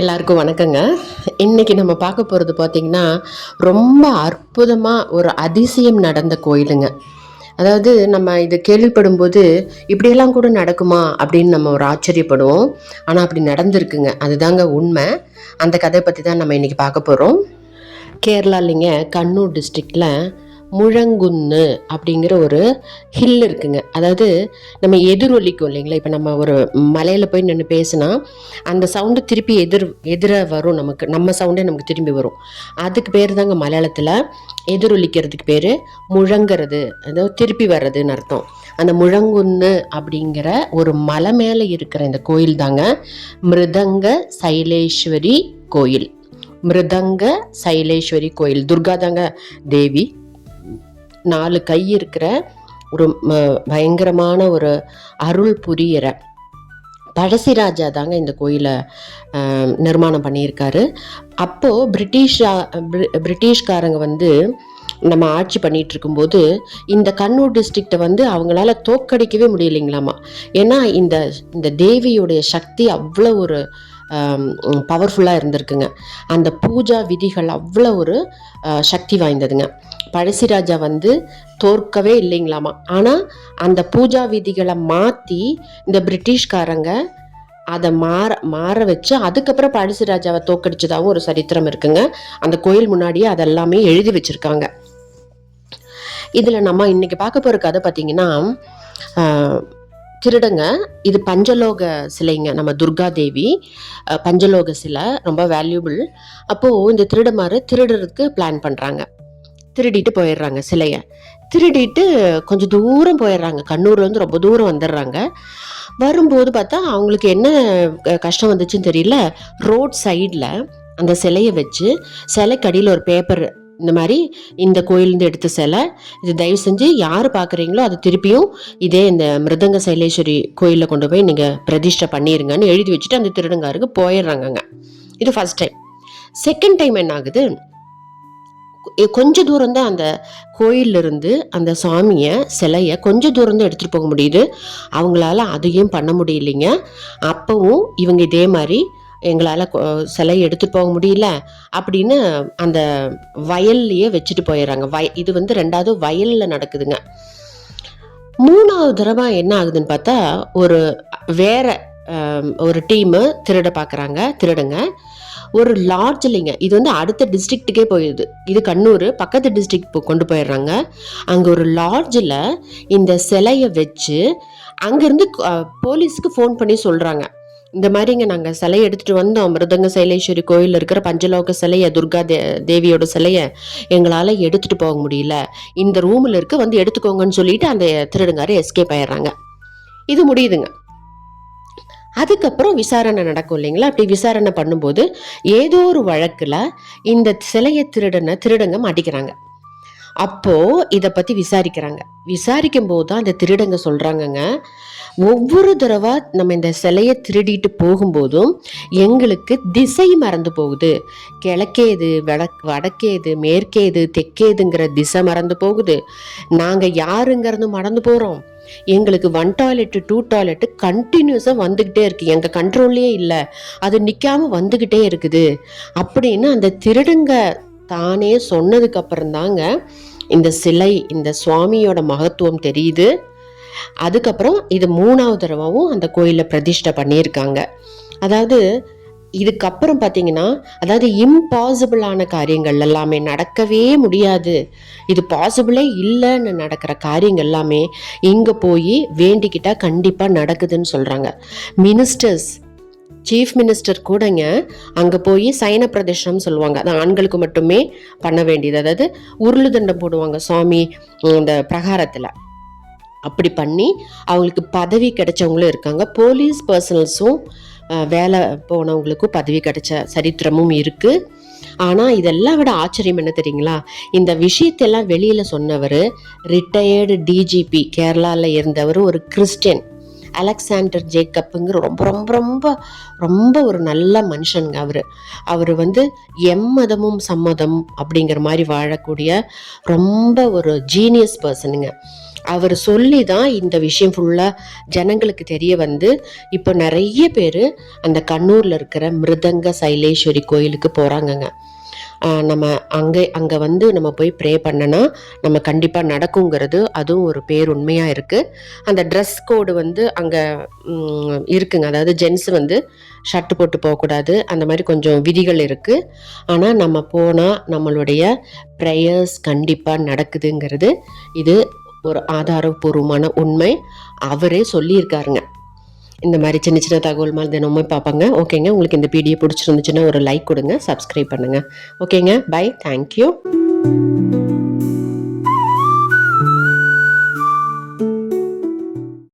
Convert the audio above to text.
எல்லாருக்கும் வணக்கங்க. இன்னைக்கு நம்ம பார்க்க போகிறது பார்த்திங்கன்னா ரொம்ப அற்புதமாக ஒரு அதிசயம் நடந்த கோயிலுங்க. அதாவது நம்ம இதை கேள்விப்படும்போது இப்படியெல்லாம் கூட நடக்குமா? அப்படின்னு நம்ம ஒரு ஆச்சரியப்படுவோம். ஆனால் அப்படி நடந்திருக்குங்க. அதுதாங்க உண்மை. அந்த கதை பற்றி தான் நம்ம இன்றைக்கி பார்க்க போகிறோம் கேரளாலிங்க கண்ணூர் டிஸ்ட்ரிக்டில் முழங்குன்னு அப்படிங்கிற ஒரு ஹில் இருக்குங்க. அதாவது நம்ம எதிரொலிக்கும் இல்லைங்களா? இப்போ நம்ம ஒரு மலையில் போய் நின்று பேசினா அந்த சவுண்டு திருப்பி எதிர் எதிராக வரும் நமக்கு. நம்ம சவுண்டே நமக்கு திரும்பி வரும். அதுக்கு பேர் தாங்க மலையாளத்தில் எதிரொலிக்கிறதுக்கு பேர் முழங்கிறது. அதாவது திருப்பி வர்றதுன்னு அர்த்தம். அந்த முழங்குன்னு அப்படிங்கிற ஒரு மலை மேலே இருக்கிற இந்த கோயில் தாங்க மிருதங்க சைலேஸ்வரி கோயில். மிருதங்க சைலேஸ்வரி கோயில். துர்கா தாங்க தேவி நாலு கை இருக்கிற ஒரு பயங்கரமான ஒரு அருள் புரியிற பழசிராஜா தாங்க இந்த கோயிலை நிர்மாணம் பண்ணியிருக்காரு. அப்போது பிரிட்டிஷா பிரிட்டிஷ்காரங்க வந்து நம்ம ஆட்சி பண்ணிட்டு இருக்கும்போது இந்த கண்ணூர் டிஸ்ட்ரிக்டை வந்து அவங்களால தோக்கடிக்கவே முடியலைங்களாமா? ஏன்னா இந்த இந்த தேவியுடைய சக்தி அவ்வளோ ஒரு பவர்ஃபுல்லாக இருந்திருக்குங்க. அந்த பூஜா விதிகள் அவ்வளோ ஒரு சக்தி வாய்ந்ததுங்க. பழசிராஜா வந்து தோற்கவே இல்லைங்களாமா. ஆனால் அந்த பூஜா விதிகளை மாற்றி இந்த பிரிட்டிஷ்காரங்க அதை மாற மாற வச்சு அதுக்கப்புறம் பழசிராஜாவை தோக்கடிச்சதாகவும் ஒரு சரித்திரம் இருக்குங்க. அந்த கோயில் முன்னாடியே அதெல்லாமே எழுதி வச்சுருக்காங்க. இதில் நம்ம இன்றைக்கி பார்க்க போகிற கதை பார்த்தீங்கன்னா திருடுங்க திருடங்க இது பஞ்சலோக சிலைங்க நம்ம துர்கா தேவி. பஞ்சலோக சிலை ரொம்ப வேல்யூபிள் அப்போது இந்த திருடமாறு திருடுறதுக்கு பிளான் பண்ணுறாங்க திருடிட்டு போயிடுறாங்க சிலையை. திருடிட்டு கொஞ்சம் தூரம் போயிடுறாங்க. கண்ணூர்லேருந்து ரொம்ப தூரம் வந்துடுறாங்க. வரும்போது பார்த்தா அவங்களுக்கு என்ன கஷ்டம் வந்துச்சுன்னு தெரியல. ரோட் சைடில் அந்த சிலையை வச்சு சிலைக்கு அடியில் ஒரு பேப்பர் இந்த மாதிரி இந்த கோயிலேருந்து எடுத்த சிலை இது தயவு செஞ்சு யார் பார்க்குறீங்களோ அது திருப்பியும் இதே இந்த மிருதங்க சைலேஸ்வரி கோயிலில் கொண்டு போய் நீங்கள் பிரதிஷ்டை பண்ணிடுங்கன்னு எழுதி வச்சுட்டு அந்த திருடங்காருக்கு போயிடுறாங்கங்க. இது ஃபஸ்ட் டைம் செகண்ட் டைம் என்ன ஆகுது? கொஞ்ச தூரம் தான் அந்த கோயிலிருந்து இருந்து அந்த சாமியை சிலையை கொஞ்சம் தூரம் தான் எடுத்துகிட்டு போக முடியுது. அவங்களால அதையும் பண்ண முடியலைங்க. அப்பவும் இவங்க இதே மாதிரி எங்களால் சிலை எடுத்துகிட்டு போக முடியல அப்படின்னு அந்த வயல்லையே வச்சுட்டு போயிடுறாங்க. வய இது வந்து ரெண்டாவது வயலில் நடக்குதுங்க. மூணாவது தடவை என்ன ஆகுதுன்னு பார்த்தா ஒரு வேற ஒரு டீமு திருட பார்க்குறாங்க திருடுங்க. ஒரு லார்ஜ் இல்லைங்க. இது வந்து அடுத்த டிஸ்ட்ரிக்ட்டுக்கே போயிடுது இது கண்ணூர் பக்கத்து டிஸ்ட்ரிக்ட் கொண்டு போயிடுறாங்க. அங்கே ஒரு லாட்ஜில் இந்த சிலையை வச்சு அங்கேருந்து போலீஸ்க்கு ஃபோன் பண்ணி சொல்கிறாங்க இந்த மாதிரிங்க நாங்கள் சிலையை எடுத்துகிட்டு வந்தோம். மிருதங்க சைலேஸ்வரி கோயிலில் இருக்கிற பஞ்சலோக சிலையை துர்கா தே தேவியோட சிலையை எங்களால் எடுத்துகிட்டு போக முடியல. இந்த ரூமில் இருக்க வந்து எடுத்துக்கோங்கன்னு சொல்லிட்டு அந்த திருடுங்காரு எஸ்கேப் ஆயிடுறாங்க. இது முடியுதுங்க. அதுக்கப்புறம் விசாரணை நடக்கும் இல்லைங்களா? அப்படி விசாரணை பண்ணும்போது ஏதோ ஒரு வழக்கில் இந்த சிலையை திருடனை திருடங்க மாட்டிக்கிறாங்க. அப்போது இதை பற்றி விசாரிக்கிறாங்க. விசாரிக்கும் போது தான் அந்த திருடங்க சொல்கிறாங்கங்க ஒவ்வொரு தடவை நம்ம இந்த சிலையை திருடிட்டு போகும்போதும் எங்களுக்கு திசை மறந்து போகுது. கிழக்கேது வடக் வடக்கேது மேற்கேது தெற்கேதுங்கிற திசை மறந்து போகுது. நாங்கள் யாருங்கிறது மறந்து போகிறோம் எங்களுக்கு ஒன் டாய்லெட்டு டூ டாய்லெட்டு கண்டினியூஸாக வந்துக்கிட்டே இருக்குது எங்கள் கண்ட்ரோல்லே இல்லை. அது நிற்காம வந்துக்கிட்டே இருக்குது. அப்படின்னு அந்த திருடுங்க தானே சொன்னதுக்கப்புறம் தாங்க இந்த சிலை இந்த சுவாமியோட மகத்துவம் தெரியுது. அதுக்கப்புறம் இது மூணாவது தடவாவும் அந்த கோயிலில் பிரதிஷ்டை பண்ணியிருக்காங்க. அதாவது இதுக்கப்புறம் பார்த்தீங்கன்னா அதாவது இம்பாசிபிளான காரியங்கள் எல்லாமே நடக்கவே முடியாது. இது பாசிபிளே இல்லைன்னு நடக்கிற காரியங்கள் எல்லாமே இங்கே போய் வேண்டிக்கிட்டால் கண்டிப்பாக நடக்குதுன்னு சொல்கிறாங்க மினிஸ்டர்ஸ் சீஃப் மினிஸ்டர் கூடங்க அங்கே போய் சைன பிரதேசம் சொல்லுவாங்க. அது ஆண்களுக்கு மட்டுமே பண்ண வேண்டியது. அதாவது உருளு தண்டம் போடுவாங்க சுவாமி இந்த பிரகாரத்தில். அப்படி பண்ணி அவங்களுக்கு பதவி கிடைச்சவங்களும் இருக்காங்க. போலீஸ் பர்சனல்ஸும் வேலை போனவங்களுக்கும் பதவி கிடைச்ச சரித்திரமும் இருக்குது ஆனால் இதெல்லாம் விட ஆச்சரியம் என்ன தெரியுங்களா? இந்த விஷயத்தெல்லாம் வெளியில் சொன்னவர் ரிட்டையர்டு டிஜிபி கேரளாவில் இருந்தவர் ஒரு கிறிஸ்டியன். அலெக்சாண்டர் ஜேக்கப்புங்கிற ரொம்ப ரொம்ப ரொம்ப ரொம்ப ஒரு நல்ல மனுஷனுங்க அவர். அவர் வந்து எம்மதமும் சம்மதம் அப்படிங்கிற மாதிரி வாழக்கூடிய ரொம்ப ஒரு ஜீனியஸ் பர்சனுங்க அவர் சொல்லி தான் இந்த விஷயம் ஃபுல்லாக ஜனங்களுக்கு தெரிய வந்து இப்போ நிறைய பேர் அந்த கண்ணூரில் இருக்கிற மிருதங்க சைலேஸ்வரி கோயிலுக்கு போகிறாங்கங்க நம்ம அங்கே அங்கே வந்து நம்ம போய் ப்ரே பண்ணனா நம்ம கண்டிப்பாக நடக்குங்கிறது அதுவும் ஒரு பேர் உண்மையாக இருக்குது அந்த ட்ரெஸ் கோடு வந்து அங்கே இருக்குங்க. அதாவது ஜென்ஸ் வந்து ஷர்ட் போட்டு போகக்கூடாது. அந்த மாதிரி கொஞ்சம் விதிகள் இருக்குது ஆனால் நம்ம போனால் நம்மளுடைய ப்ரேயர்ஸ் கண்டிப்பாக நடக்குதுங்கிறது இது ஒரு ஆதாரபூர்வமான உண்மை அவரே சொல்லியிருக்காருங்க. இந்த மாதிரி சின்ன சின்ன தகவல் மாதிரி தினமும் பார்ப்பாங்க. ஓகேங்க உங்களுக்கு இந்த வீடியோ பிடிச்சிருந்துச்சுன்னா ஒரு லைக் கொடுங்க சப்ஸ்கிரைப் பண்ணுங்கள் ஓகேங்க பை தேங்க்யூ